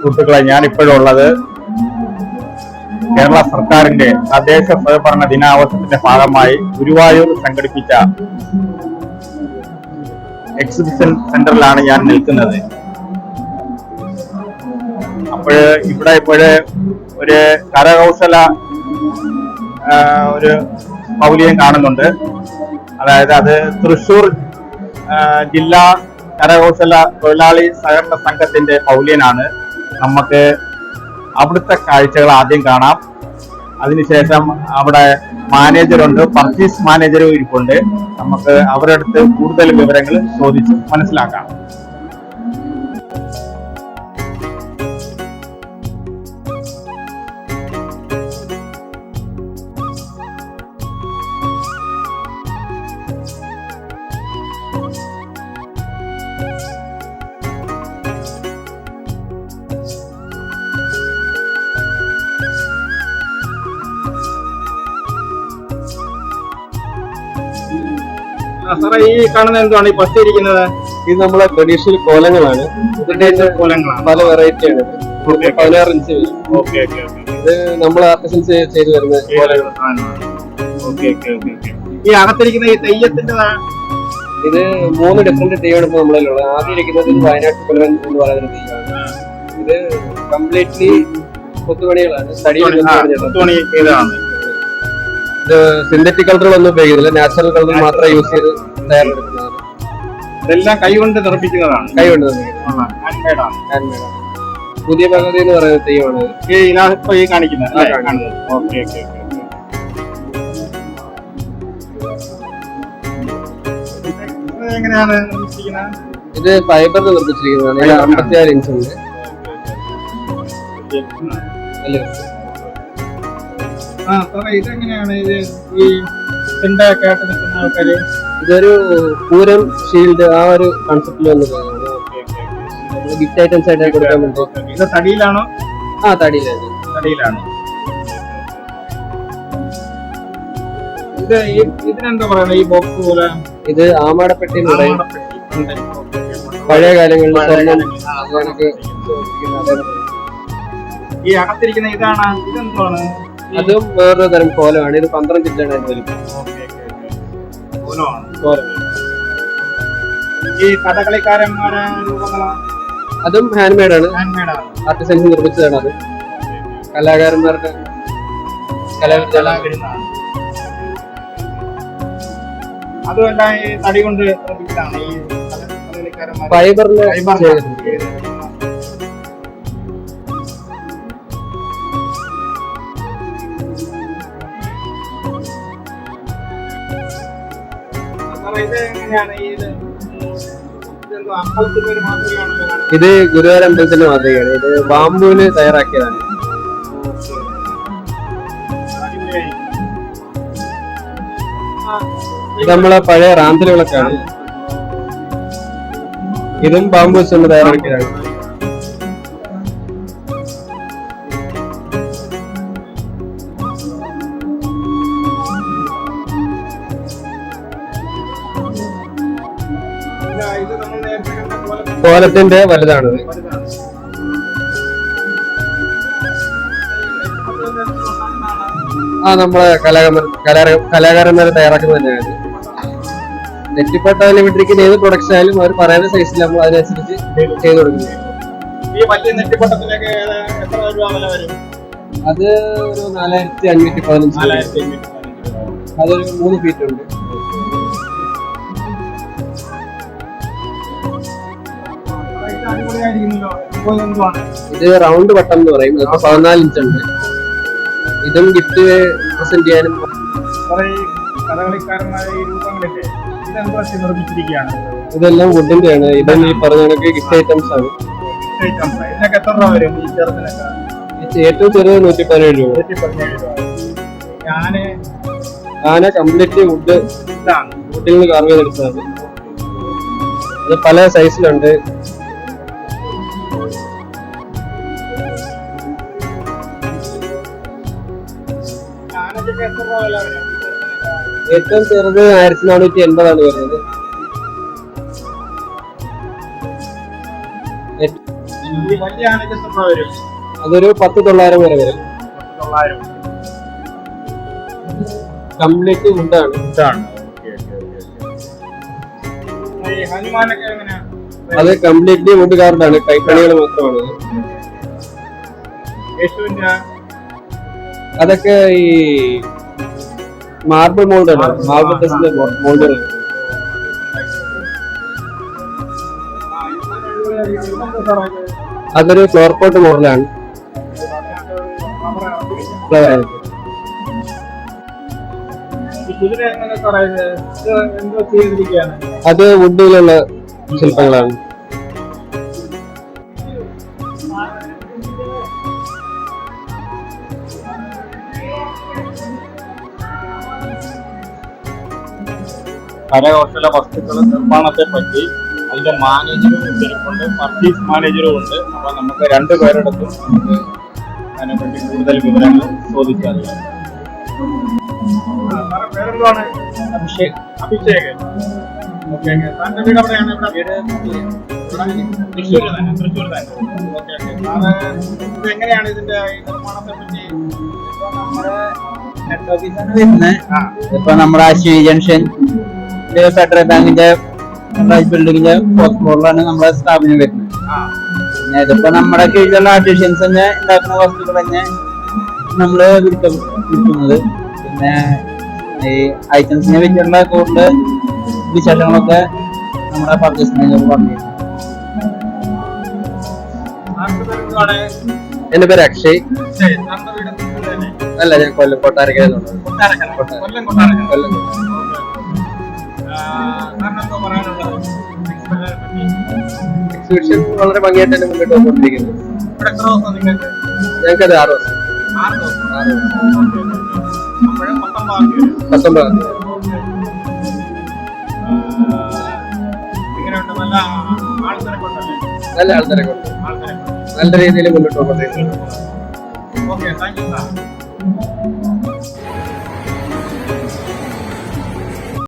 സുഹൃത്തുക്കളെ ഞാൻ ഇപ്പോഴുള്ളത് കേരള സർക്കാരിന്റെ തദ്ദേശ സ്വയംഭരണ ദിനാഘോഷത്തിന്റെ ഭാഗമായി ഗുരുവായൂർ സംഘടിപ്പിച്ച എക്സിബിഷൻ സെന്ററിലാണ് ഞാൻ നിൽക്കുന്നത്. അപ്പോഴ് ഇവിടെ ഇപ്പോഴ് ഒരു കരകൗശല ഒരു പൗലിയം കാണുന്നുണ്ട്. അതായത് അത് തൃശൂർ ജില്ലാ കരകൗശല തൊഴിലാളി സഹകരണ സംഘത്തിന്റെ പൗലിയനാണ്. നമുക്ക് അവിടുത്തെ കാഴ്ചകൾ ആദ്യം കാണാം. അതിനുശേഷം അവിടെ മാനേജറുണ്ട് പർച്ചേസ് മാനേജറും ഇരിപ്പുണ്ട്. നമുക്ക് അവരുടെ അടുത്ത് കൂടുതൽ വിവരങ്ങൾ ചോദിച്ച് മനസ്സിലാക്കാം. സാറേ ഈ കാണുന്ന എന്താണ് ഈ പത്തി ഇരിക്കുന്നത്? ഇത് നമ്മളെ ട്രഡീഷണൽ കോലങ്ങളാണ്. ട്രഡീഷണൽ കോലങ്ങളാണ്. പല വെറൈറ്റി ആണ്. പതിനാറ് ഇഞ്ച് ഓക്കെ ഓക്കെ ഇത് നമ്മൾ ആർട്ടിസൻസ് ചെയ്ത് വരുന്ന കോലങ്ങൾ. ഓക്കെ ഓക്കെ ഓക്കെ ഈ അകത്തിരിക്കുന്ന ഈ തെയ്യത്തിന്റെ ഇത് മൂന്ന് ഡിഫറെന്റ് തെയ്യമാണ് ഇപ്പൊ നമ്മളിലുള്ളത്. ആദ്യം ഇരിക്കുന്നത് വയനാട്ട് പുലവൻ എന്ന് പറയുന്ന തെയ്യമാണ്. ഇത് കംപ്ലീറ്റ്ലി കൊത്തുപണികളാണ്. തടി കൊത്തുപണി. തുണി ഇതാണ് ഇത് സിന്തറ്റിക് കളറുകളൊന്നും ഉപയോഗിക്കുന്നില്ല. നാച്ചുറൽ കളർ മാത്രം യൂസ് ചെയ്ത് തയ്യാറെടുക്കുന്നതാണ് ഇതെല്ലാം കൈകൊണ്ട് നിർമ്മിക്കുന്നതാണ്. കൈകൊണ്ട് നിർമ്മിക്കുന്നത്. പുതിയ പകുതി എന്ന് പറയുന്ന തെയ്യമാണ് ഇത്. ഈ കാണിക്കുന്നത്. ഓക്കെ ഓക്കെ എങ്ങനെയാണ് ഇത് ഫൈബർ നിർമ്മിച്ചിരിക്കുന്നതാണ്. അമ്പത്തിയാറ് ഇഞ്ച് ഉണ്ട്. രസം. ആ സാറേ ഇതെങ്ങനെയാണ് ഇത് ഈ ചെണ്ട ഒക്കെ ആയിട്ട് നിൽക്കുന്ന ആൾക്കാര്? ഇതൊരു പൂരം ഷീൽഡ് ആ ഒരു കൺസെപ്റ്റിൽ വന്നതാണ് നമ്മൾ ഗിഫ്റ്റ് ഐറ്റംസ് ആയിട്ട് കൊടുക്കാൻ വേണ്ടി. ഇത് തടിയിലാണോ? ആ തടിയിലാണ് തടിയിലാണ്. ഇത് ഈ ഇതിനെന്താ പറയുന്നത്? ഈ ബോക്സ് പോലെ? ഇത് ആമാടപ്പെട്ടി. പഴയ കാലങ്ങളിൽ ഈ അകത്തിരിക്കുന്ന ഇതാണ്. ഇതെന്താണ് അതും വേറൊരു തരം കോലമാണ്. ഇത് പന്ത്രണ്ട് ഇഞ്ചാണ് അതിന്. കോലം. ഈ കഥകളിക്കാരന്മാരെ രൂപങ്ങളാണ് അതും ഹാൻഡ് മെയ്ഡ് ആണ്. ഹാൻഡ്മെയ്ഡ് ആണ്. ആർട്ടിസൻസ് നിർമ്മിച്ചതാണ് അത്. കലാകാരന്മാരുടെ അതുമെല്ലാം ഈ തടി കൊണ്ട് നിർമ്മിച്ചതാണ് ഇത്? ഗുരുവായൂർ അമ്പലത്തിന്റെ മാതൃകയാണ്. ഇത് ബാമ്പുവിന് തയ്യാറാക്കിയതാണ്. ഇത് നമ്മളെ പഴയ റാന്തൽ വിളക്കാണ് ഇതും ബാമ്പു വെച്ചുകൊണ്ട് തയ്യാറാക്കിയതാണ്. കോലത്തിന്റെ വലുതാണിത് വലുതാണ്. ആ നമ്മളെ കലാകാരന്മാർ കലാ- കലാകാരന്മാരെ തയ്യാറാക്കുന്നത് തന്നെയാണ്. നെറ്റിപ്പട്ട ലിമിറ്റിരിക്കുന്ന ഏത് പ്രൊഡക്ട്സ് ആയാലും അവർ പറയുന്ന സൈസിൽ നമ്മൾ അതിനനുസരിച്ച് ചെയ്ത് കൊടുക്കുന്നത് അത് ഒരു നാലായിരത്തി അഞ്ഞൂറ്റി പതിനഞ്ച് അതൊരു മൂന്ന് ഫീറ്റ് ഉണ്ട്. ഇത് റൗണ്ട് ബട്ടൺ എന്ന് പറയും. പതിനാല് ഇഞ്ച് ഉണ്ട്. ഇതും ഗിഫ്റ്റ് പ്രസന്റ് ചെയ്യാനും ഇതെല്ലാം വുഡിന്റെ ആണ്. ഇതും ഈ പറഞ്ഞ കണക്ക് ഗിഫ്റ്റ് ഐറ്റംസ് ആണ്. ഏറ്റവും ചെറിയ നൂറ്റി പതിനേഴ് രൂപ. ആന കംപ്ലീറ്റ്ലി വുഡ് ഇതാണ്. വുഡിൽ നിന്ന് കാർവ് ചെയ്തെടുത്തതാണ് ഇത് പല സൈസിലുണ്ട് ഏറ്റവും ചെറുത് ആയിരത്തി നാനൂറ്റി എൺപതാണ് വരുന്നത്. അതൊരു പത്ത് തൊള്ളായിരം വരെ വരും. കംപ്ലീറ്റ് ഉണ്ടാണ് അത് കംപ്ലീറ്റ്ലി വുഡ് കാർഡാണ് കൈപ്പണികൾ മാത്രമാണ്. യേശുവിന്റെ അതൊക്കെ ഈ മാർബിൾ മോൾഡ് ആണ്. മാർബിൾ ടെസ്റ്റിന്റെ മോൾഡുകൾ അതൊരു ഫ്ലോർ പോട്ട് മോഡലാണ് അത് വുഡിലുള്ള ശില്പങ്ങളാണ്. കരകൗശല വസ്തുക്കളുടെ നിർമ്മാണത്തെ പറ്റി അതിന്റെ മാനേജറും ഉണ്ട് പർച്ചേസ് മാനേജറും ഉണ്ട്. അപ്പൊ നമുക്ക് രണ്ടു പേരെടുത്തും നമുക്ക് അതിനെപ്പറ്റി കൂടുതൽ വിവരങ്ങൾ ചോദിച്ചറിയാം അഭിഷേക്. അഭിഷേക്. ഓക്കെ താങ്കളുടെ വീട് എവിടെയാണ്? ഇവിടെ തൃശ്ശൂർ തന്നെ. തൃശ്ശൂർ തന്നെ. Okay okay. എങ്ങനെയാണ് ഇതിന്റെ നിർമ്മാണത്തെ പറ്റി ഹെഡ് ഓഫീസാണ് വരുന്നത്. ഇപ്പൊ നമ്മുടെ അശ്വിനി ജംഗ്ഷൻ ഫെഡറൽ ബാങ്കിന്റെ റൈസ് ബിൽഡിങ്ങിന്റെ ഫോർത്ത് ഫ്ലോറിലാണ് നമ്മുടെ സ്ഥാപനം വരുന്നത്. ആ പിന്നെ ഇതിപ്പോ നമ്മുടെ കീഴിലുള്ള ആർട്ടിഷ്യൻസ് തന്നെ ഉണ്ടാക്കുന്ന വസ്തുക്കൾ തന്നെ നമ്മൾ വിൽക്കുന്നത്. പിന്നെ ഈ ഐറ്റംസിനെ വെച്ചിട്ടുള്ള കൂടുതൽ വിശേഷങ്ങളൊക്കെ നമ്മുടെ പർച്ചേസ് മാനേജർ പറഞ്ഞു എന്റെ പേര് അക്ഷയ്. അല്ല ഞാൻ കൊല്ലം കൊട്ടാരക്കര കൊട്ടാരക്കര. കൊല്ലം കൊട്ടാരക്കര. കൊല്ലം എക്സിബിഷൻ വളരെ ഭംഗിയായിട്ട് തന്നെ മുന്നോട്ട് പോയിക്കൊണ്ടിരിക്കുന്നു. ഞങ്ങൾക്കത് ആറ് ദിവസം. പത്തൊമ്പതാം നല്ല ഉണ്ട് ആൾത്തിരക്കുണ്ട്. നല്ല രീതിയിൽ മുന്നോട്ട് പോയിക്കൊണ്ടിരിക്കുന്നു. Okay thank you Thank you.